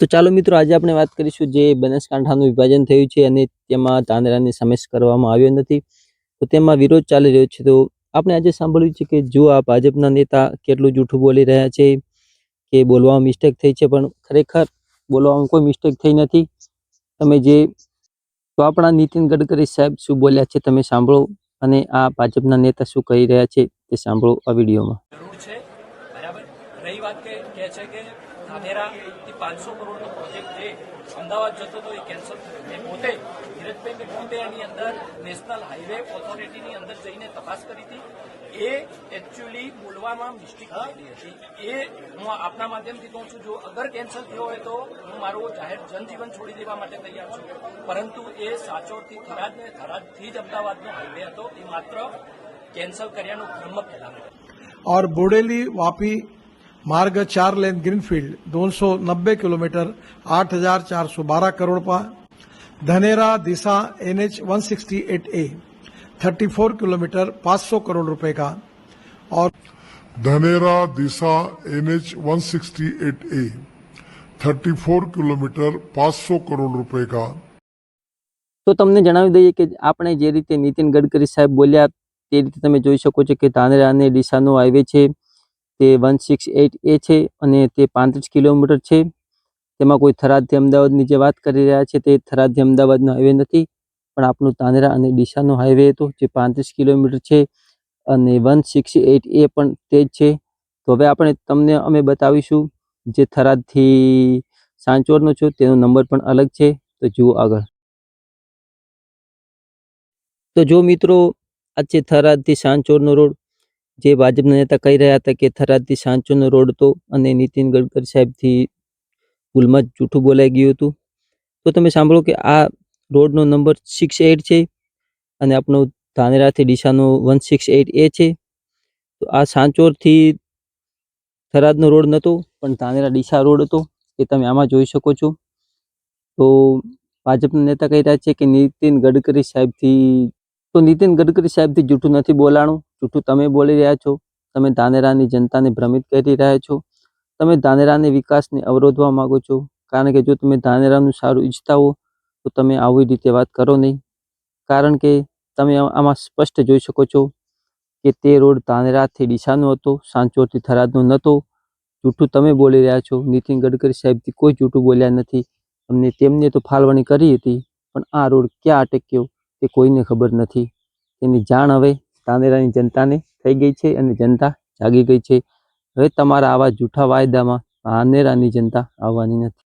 તો ચાલો મિત્રો, આજે આપણે વાત કરીશું જે બનાસકાંઠાનું વિભાજન થયું છે અને તેમાં તાંદરાને સમાવેશ કરવામાં આવ્યો નથી. તો તેમાં વિરોધ ચાલી રહ્યો છે. તો આપણે આજે સાંભળ્યું છે કે જો આ ભાજપના નેતા કેટલું જૂઠું બોલી રહ્યા છે કે બોલવામાં મિસ્ટેક થઈ છે, પણ ખરેખર બોલવામાં કોઈ મિસ્ટેક થઈ નથી. તમે જે તો આપણા નીતિન ગડકરી સાહેબ શું બોલ્યા છે તમે સાંભળો અને આ ભાજપના નેતા શું કહી રહ્યા છે તે સાંભળો આ વિડીયોમાં. રહી વાત કે કહે છે કે ધાનેરાથી પાંચસો કરોડનો પ્રોજેક્ટ જે અમદાવાદ જતો હતો એ કેન્સલ થયો મેં પોતે ધીરજભાઈ મેં પોતે એની અંદર નેશનલ હાઈવે ઓથોરિટીની અંદર જઈને તપાસ કરી હતી એ એકચ્યુઅલી બોલવામાં મિસ્ટેક થયેલી હતી એ હું આપના માધ્યમથી કહું છું જો અગર કેન્સલ થયો હોય તો હું મારું જાહેર જનજીવન છોડી દેવા માટે તૈયાર છું પરંતુ એ સાચોરથી થરાદ ને થરાદથી જ અમદાવાદનો હાઈવે હતો એ માત્ર કેન્સલ કર્યાનો ભ્રમ ફેલાવ્યો और बोडेली वापी मार्ग चार लेन ग्रीनफील्ड 290 किलोमीटर 8,412 करोड़ का Dhanera Deesa NH 168 A 34 kilometre 500 crore रुपए का और Dhanera Deesa NH 168 A 34 kilometre 500 crore रुपए का તો તમને જણાવી દઈએ કે આપણે જે રીતે નીતિન ગડકરી સાહેબ બોલ્યા તે રીતે તમે જોઈ શકો છો કે ધાનેરા અને ડીસાનો હાઈવે છે તે વન સિક્સ એટ એ છે અને તે પાંત્રીસ કિલોમીટર છે. તેમાં કોઈ થરાદથી અમદાવાદની જે વાત કરી રહ્યા છે તે થરાદથી અમદાવાદનો હાઈવે નથી, પણ આપણું તાંદરા અને ડીસાનો હાઈવે હતો જે પાંત્રીસ કિલોમીટર છે અને વન સિક્સ એટ એ પણ તે જ છે. તો હવે આપણે તમને અમે બતાવીશું જે થરાદથી સાંચોરનો છો તેનો નંબર પણ અલગ છે. તો જુઓ આગળ. તો જો મિત્રો, આ છે થરાદથી સાંચોરનો રોડ. જે ભાજપના નેતા કહી રહ્યા હતા કે થરાદથી સાંચોરનો રોડ હતો અને નીતિન ગડકરી સાહેબથી ભૂલમાં જૂઠું બોલાઈ ગયું હતું. તો તમે સાંભળો કે આ રોડનો નંબર સિક્સ એટ છે અને આપણો ધાનેરાથી ડીસાનો વન સિક્સ એટ એ છે. તો આ સાંચોરથી થરાદનો રોડ નહોતો પણ ધાનેરા ડીસા રોડ હતો એ તમે આમાં જોઈ શકો છો. તો ભાજપના નેતા કહી રહ્યા છે કે નીતિન ગડકરી સાહેબથી તો નીતિન ગડકરી સાહેબથી જૂઠું નથી બોલાણું. જૂઠું તમે બોલી રહ્યા છો. તમે ધાનેરાની જનતાને ભ્રમિત કરી રહ્યા છો. તમે ધાનેરાને વિકાસને અવરોધવા માંગો છો. કારણ કે જો તમે ધાનેરાનું સારું ઈચ્છતા હો, તો તમે આવી રીતે વાત કરો નહીં. કારણ કે તમે આમાં સ્પષ્ટ જોઈ શકો છો કે તે રોડ ધાનેરાથી ડીસાનો હતો સાંચોરથી થરાદનો નહોતો. જૂઠું તમે બોલી રહ્યા છો. નીતિન ગડકરી સાહેબથી કોઈ જૂઠું બોલ્યા નથી. અમને તેમને તો ફાળવણી કરી હતી, પણ આ રોડ ક્યાં અટક્યો? તે કોઈને ખબર નથી. તેની જાણ હવે તાનેરાની જનતાને થઈ ગઈ છે અને જનતા જાગી ગઈ છે. હવે તમારા આવા જૂઠા વાયદામાં ધાનેરાની જનતા આવવાની નથી.